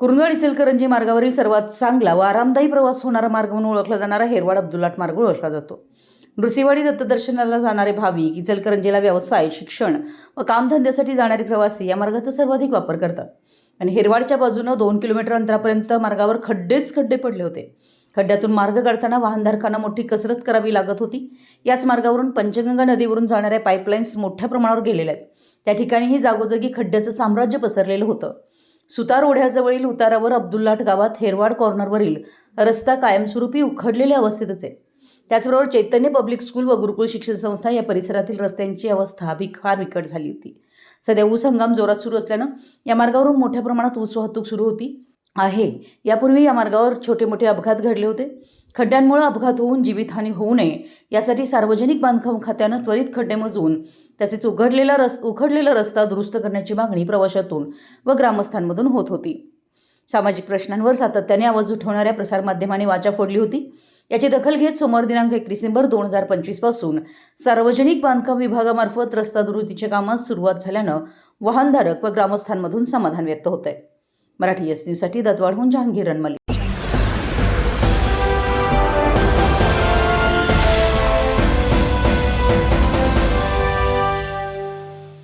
कुरुंदवाड इचलकरंजी मार्गावरील सर्वात चांगला व आरामदायी प्रवास होणारा मार्ग म्हणून ओळखला जाणारा हेरवाड अब्दुलाट मार्ग ओळखला जातो. नृसिंहवाडी दत्तदर्शनाला जाणारे भाविक इचलकरंजीला व्यवसाय शिक्षण व कामधंद्यासाठी जाणारे प्रवासी या मार्गाचा सर्वाधिक वापर करतात. आणि हेरवाडच्या बाजूनं दोन किलोमीटर अंतरापर्यंत मार्गावर खड्डेच खड्डे पडले होते. खड्ड्यातून मार्ग काढताना वाहनधारकांना मोठी कसरत करावी लागत होती. याच मार्गावरून पंचगंगा नदीवरून जाणाऱ्या पाईपलाईन्स मोठ्या प्रमाणावर गेलेल्या आहेत. त्या ठिकाणीही जागोजागी खड्ड्याचं साम्राज्य पसरलेलं होतं. सुतार ओढ्याजवळील उतारावर अब्दुल्लाट गावात हेरवाड कॉर्नरवरील रस्ता कायमस्वरूपी उखडलेल्या अवस्थेतच आहे. त्याचबरोबर चैतन्य पब्लिक स्कूल व गुरुकुल शिक्षण संस्था या परिसरातील रस्त्यांची अवस्था बी फार बिकट झाली होती. सध्या ऊस हंगाम जोरात सुरू असल्यानं या मार्गावरून मोठ्या प्रमाणात ऊस वाहतूक सुरू होती आहे. यापूर्वी या मार्गावर छोटे मोठे अपघात घडले होते. खड्ड्यांमुळे अपघात होऊन जीवितहानी होऊ नये यासाठी सार्वजनिक बांधकाम खात्यानं त्वरित खड्डे मजून तसेच उघडलेला रस उघडलेला रस्ता दुरुस्त करण्याची मागणी प्रवाशातून व ग्रामस्थांमधून होत होती. सामाजिक प्रश्नांवर सातत्याने आवाज उठवणाऱ्या प्रसारमाध्यमाने वाचा फोडली होती. याची दखल घेत सोमवार दिनांक एक डिसेंबर दोन हजार पंचवीसपासून सार्वजनिक बांधकाम विभागामार्फत रस्ता दुरुस्तीच्या कामास सुरुवात झाल्यानं वाहनधारक व ग्रामस्थांमधून समाधान व्यक्त होत आहे मराठी एस न्यूजसाठी दत्वाडहून जहांगीर रणमली